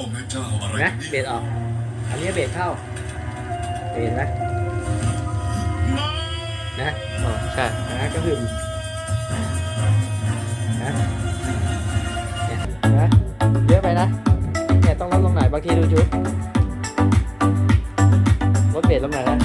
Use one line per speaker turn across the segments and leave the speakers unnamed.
อ้แม่เจ้าอะไร
นะ
กัน
เบ
นี่
สออกอันนี้เบสเข้าเบสนะนะ
อ๋อใช่
นะก็คือนะเนี่ยนะเยอะไปนะเนี่ยต้องลดลงหน่อยบางทีดูชุดลดเบสลงหน่อยนะ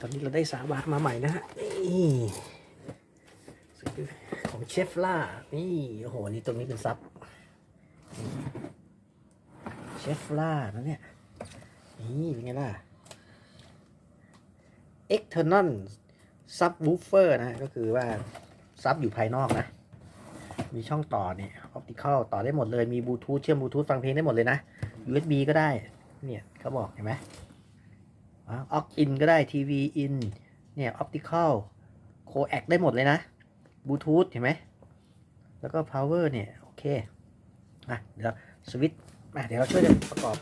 ตอนนี้
เราได้สาบาทมาใหม่นะฮะนี่ของเชฟล่า นี่โอ้โห นี่ตรงนี้เป็นซับเชฟล่านะเนี่ย นี่เป็นไงล่ะ external subwoofer นะ ก็คือว่า ซับอยู่ภายนอกนะ มีช่องต่อเนี่ย optical ต่อได้หมดเลย มีบลูทูธเชื่อมบลูทูธฟังเพลงได้หมดเลยนะ USB ก็ได้ เนี่ยเขาบอกเห็นไหม ออกอินก็ได้ทีวีอินเนี่ยออปติคอลโคแอคได้หมดเลยนะบลูทูธเห็นไหมแล้วก็พาวเวอร์เนี่ย โอเคอะเดี๋ยวสวิตช์มาเดี๋ยวเราช่วยกันประกอบ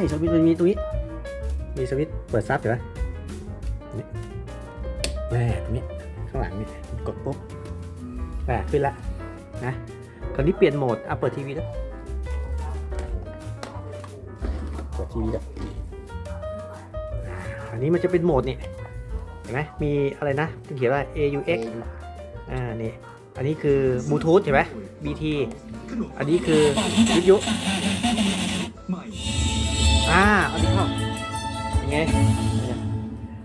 นี่สวิตช์มันมีตรงนี้มีสวิตช์เปิดซับเห็นไหมนี่แหม่ตรงนี้ข้างหลังนี่กดปุ๊บแหม่ขึ้นละนะคราวนี้เปลี่ยนโหมดอะเปิดทีวีแล้วเปิดทีวีแล้วอันนี้มันจะเป็นโหมดนี่เห็นไหมมีอะไรนะเขียนว่า AUX อ่านี่อันนี้คือบลูทูธเห็นไหม BT อันนี้คือวิทยุ อ่าเอาดิเข้าเป็นไงเนี่ย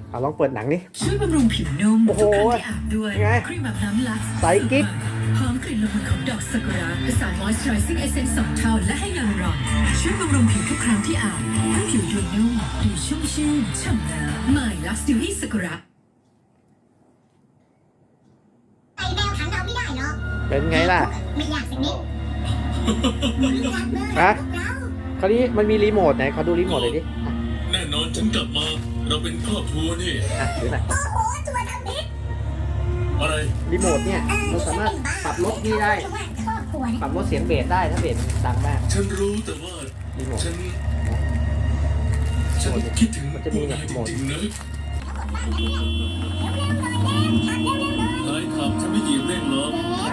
เอาลองเปิดหนังดิ
ช่วยบำรุงผิวนุ่ม
โอ้โห
ทุกครั้งที่อาบด้วย
ไง
ครีมอาบน้ำลักซ์
ใสกิ๊ก
หอมกลิ่นละมุนของดอกซากุระผสานมอยส์เจอไรซิ่งเอเซนส์สองเท่าและให้ยาลูรอนช่วยบำรุงผิวทุกครั้งที่อาบให้ผิวดูนุ่มดูชุ่มชื่นฉ่ำน้ำใหม่ลักซ์ดิวอี้ซากุระ
ไอแมวขังเราไม่ได้หรอก
เป็นไงล่ะ
ไม่อยากสักนิดรักเลย
ฮะ
พวกเรา
คราวนี้มันมีรีโมทไหนขอดูรีโมทเลยดิอะ
แน่นอนฉันกลับมา เราเป็นครอบครัวนี่
อะดูหน่อย
โอ้โหตัวทำพิษ
อะไร
รีโมทเนี่ยเราสามารถปรับลดนี่ได้
ระหว่างครอบครัวเนี่ย
ปรับลดเสียงเบสได้ถ้าเบสมันดังมาก
ฉันรู้แต่ว่า
รีโมท
ฉัน ฉันคิดถึง
มันจะมีเนี่ย
พ
โหม
วก
ด
นายจริงๆนะนายขับฉันไม่เหยียบเร่งหรอก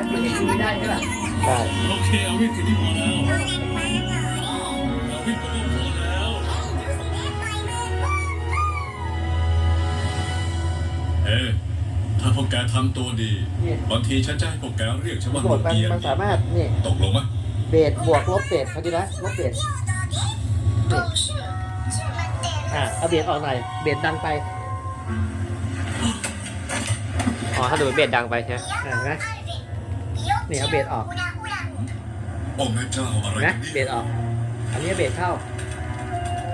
เปลี่ยนทีวีได้ใช่ป่ะได้
โอเค เอาวิ่งแค่นี้พอแล้วเอา วกแกทำตัวดี
เนี่ย
บางทีฉันจะให้พวกแกเรียกฉัน
รี
ว่า
โม
ลู
ท
ก
มัน
เกียร์
มันสามารถนี่
ตกลงไหม
เบสบวกลบเบสพอดีนะลบเบสนี่อะเอาเบสออกหน่อยเบสดังไป
อ๋อถ้าดูเบสดังไปใช่ไหม
อะเห็นไหมนี่เอาเบสออก
โอ้แม่เจ้าอะไร
นะ
กัน
เบ
นี่
สออก อันนี้เบสเข้า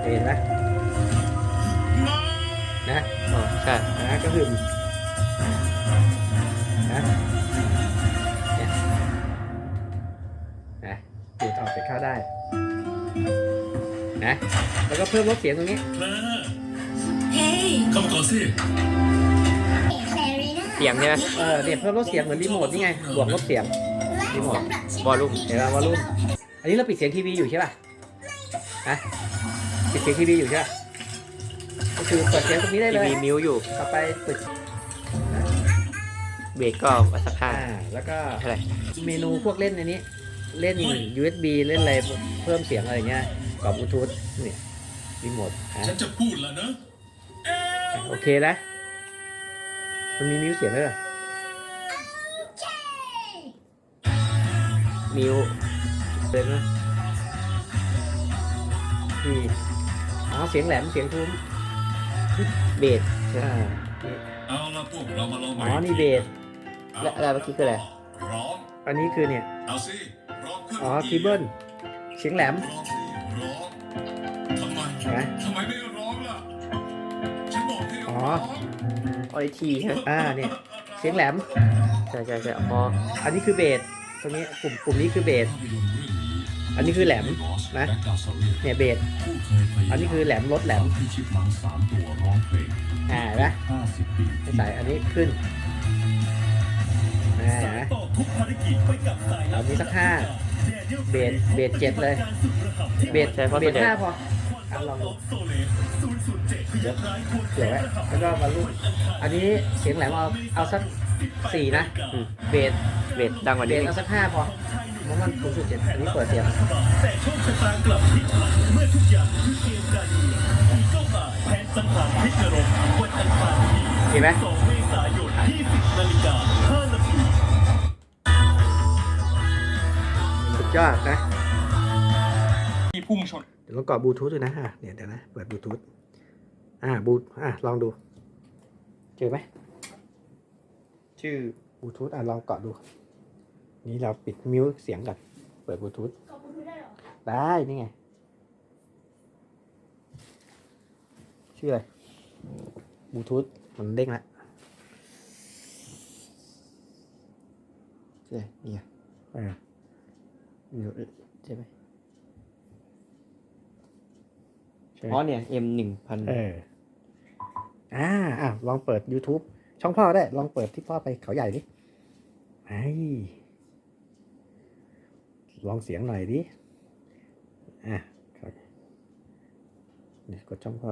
เห็นไหมนะ
อ๋อใช่
นะก็คือ นะเนี่ยนะเบสออกเบสเข้าได้ นะ แล้วก็เพิ่มลดเสียงตรงนี้
แม่
เฮ้ย
เข้ามาก่อนสิ
แคลรีน่า
สียงใช่ไหม
เออเนี่ยเพิ่มลดเสียงเหมือนรีโมทนี่ไง บวกลดเสียง รีโมท
วอลลุ่ม
เห็นไหมวอลลุ่ม อันนี้เราปิดเสียงทีวีอยู่ใช่ป่ะฮะปิดเสียงทีวีอยู่ใช่ป่ะ ก็คือเปิดเสียงตรงนี้ได้
ที
เลย
วีมิวอยู่
ต่อไปปิด
เบสก็สักห้า
อ่าแล้วก็
เท่าไหร่
เมนูพวกเล่นในนี้ เล่น USB เล่นอะไรเพิ่มเสียงอะไรเงี้ยกับบลูทูธเนี่ยรีโมทอะ
ฉันจะพูดแล้วนะ
โอเคนะ มันมีมิวเสียงด้วยเหรอ
มิว
เป็นไหมนี่อ๋อเสียงแหลมเสียงทุ้ม
เบส
อ่า
เอาละพวกเรามาลองให
อ๋
ม่
อนี่เบส
และอะไรเมื่อกี้คืออะไร
ร้อง
อันนี้คือเนี่ย
เอาสิร้องขึ้น
อ๋อคีย์เบิลเสียงแหลม
ร้องสิร้องทำไม
เห็นไหม
ทำไมไม่ร้องล่ะฉันบอกให้
อ๋
ร้
อ
อง
ออริทีใช่ไหม
อ่าเนี่ย เสียงแหลม
ใช่ใช่ใช่อ๋อ
อันนี้คือเบสตรงนี้ปุ่มปุ่มนี้คือเบสอันนี้คือแหลมนะเนี่ยเบสอันนี้คือแหลมลดแหลม
ที่ชิปมังสามตัวร้องเพลง
อ่าเห็นไหม
ห้าสิบปี
ให้ใส่อันนี้ขึ้นอ่า เห็นไหม
ต่อทุกภารกิจไปกับสาย
เอานี้สักห้าเบสเบสเจ็ดเลย เบส
ใช่เพราะ
เบ
ส่ว
ส
นใหญ่
ห้าพออะลองดู
โซเลสศูนย์ศูนย์เจ็ดพยัคฆ์ร้ายควร
เดี๋ยวไว้แล้วก็มาลูกอันนี้เสียงแหลมเอาเอาสักสี่นะ
อืม
เบส
เบสดังกว่า
เบ
นี้
ส
อีก
เอาสักห้าพอเพราะมันสูงสุดเจ็ดอันนี้เปิดเสียง
แต่โชคชะตากลับพลิกผันเมื่อทุกอย่างคือเกมการเมืองอีเจ้าบ่ายแผนสังหารเพชรนรงค์วันอังคารนี้
เห็นไหม
2เมษายน20นาฬิกา
ยอดนะ
ที่พุ่งชน
เดี๋ยวลองกดบลูทูธดูนะอะเดี๋ยวเดี๋ยวนะ เปิดบลูทูธ อ่าบลูอะลองดู เจอไหมชื่อบลูทูธอะลองกดดู นี่เราปิดมิวเสียงก่อน เปิดบลูทูธได้ นี่ไง ชื่ออะไรบลูทูธมันเด้งละชื่ออะไรนี่ไงอ่า นี่ใช่ไหมใช่ไหม
อ๋อเนี่ย M หนึ่งพัน
เอออ่าอะลองเปิด YouTube ช่องพ่อได้ ลองเปิดที่พ่อไปเขาใหญ่ดิไอ้ลองเสียงหน่อยดิ อะครับนี่กดช่องพ่อ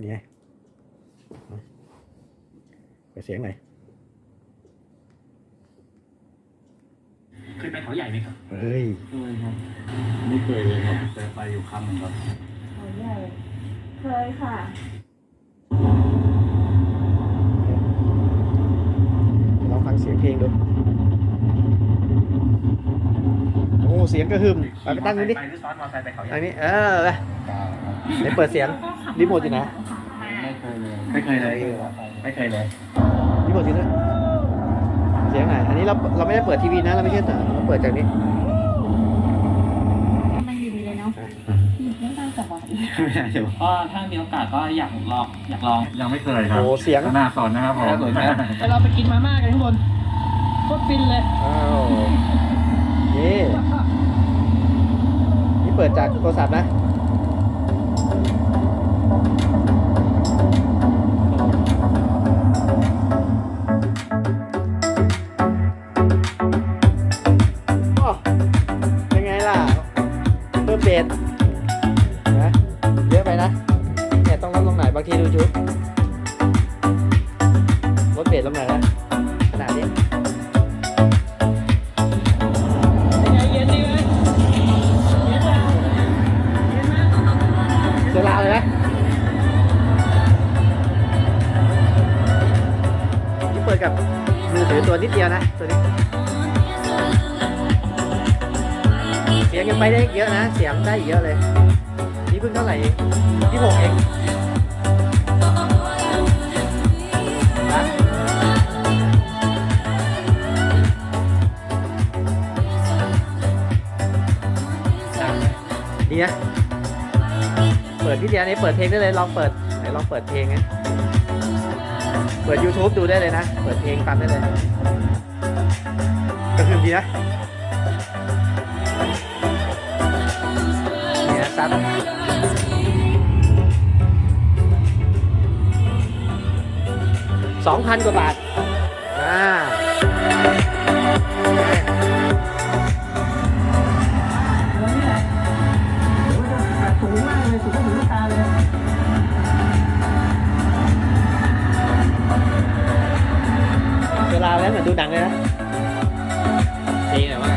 นี่ไงเอา เปิดเสียงหน่อย
เคยไปเขาใหญ่ไหมครับ
เฮ้ย
ไม่เคยเลยครับแต่ไปอยู่ครั้งหนึงครับ
เขาใหญ่เคยค่ะ
ลองฟังเสียงเพลงดูโอ้เสียงกระหึ่มเอาไปตั้งนี้ดิ
ไปหรือซ้อนมอเตอร์ไซค์ไปเขาใหญ่
ตั้งนี้เออไปไหนเปิดเสียงรีโมทอยู่ไหน
ไม่เคยเลย
ไม่เคยเลยไม่เคยเลย
รีโมทอยู่ไหนเสียงไหนอันนี้เราเราไม่ได้เปิดทีวีนะเราไม่ใช่แต่เราเปิดจากนี้
มันดีเลยเนาะไม่ต้องจับบอก
ไม่ใช่เดี๋ยวก็ถ้ามีโอกาสก็อยากลองอยากลอง
ยังไม่เคยครับ
โอ้เสียง
น่าสอนนะครับผม
น่าสนนะ
แต่เราไปกินมาม่ากันข้างบนโคตรฟินเลย
อ้าวนี่นี่เปิดจากโทรศัพท์นะ เลยนะนี่เปิ
ดกั
บมือถือตัวนิดเดียวนะตัวนี้เสียงยังไปได้อีกเยอะนะ เสียงได้เยอะเลย นี่เพิ่งเท่าไหร่เองที่หกเองนะ ดพี่เดียนี่เปิดเพลงได้เลยลองเปิดไหนลองเปิดเพลงนะเปิด YouTube ดูได้เลยนะ เปิดเพลงฟังได้เลยก็คือดีนะเนี่ยซัดสองพันกว่าบาท
เว
ลาแล้วเหมือนดูหนังเลยนะ
เพลงอะไรวะ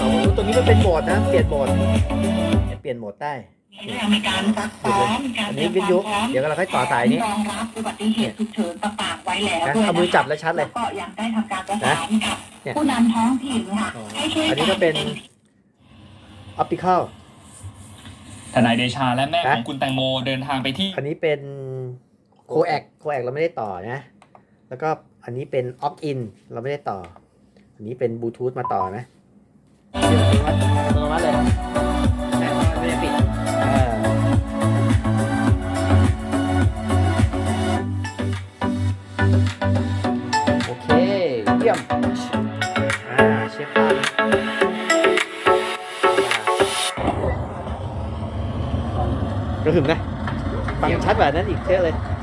อ๋อตรงนี้มันเป็นโหมดนะ เปลี่ยนโหมดเนี่ยเปลี่ยนโหมดได้
มีการซักซ้อมมีการ
อัน
เตรี
นี้
ยม
วิทยุ
ความพร้อม
เดี๋ยวเราค่อยต่อสายนี้
รองรับอุบัติเหตุฉุกเฉินต่างๆไว้แล้ว
นะ
ด้วย
เอามือจับแล้วชัดเลย
ก็ยังได้ทำการประสานกับ
เนี่ย
ผู้นำท้องถิ่นค่ะให้ช่วย
อันนี้ก็เป็นออปติคอล
ทนายเดชาและแม่
ฮะ
ของคุณแตงโมเดินทางไปที่
อันนี้เป็นโคแอกโคแอกเราไม่ได้ต่อนะ แล้วก็อันนี้เป็นออ t อินเราไม่ได้ต่อ อันนี้เป็นบลูทูธมาต่อนะ feel it.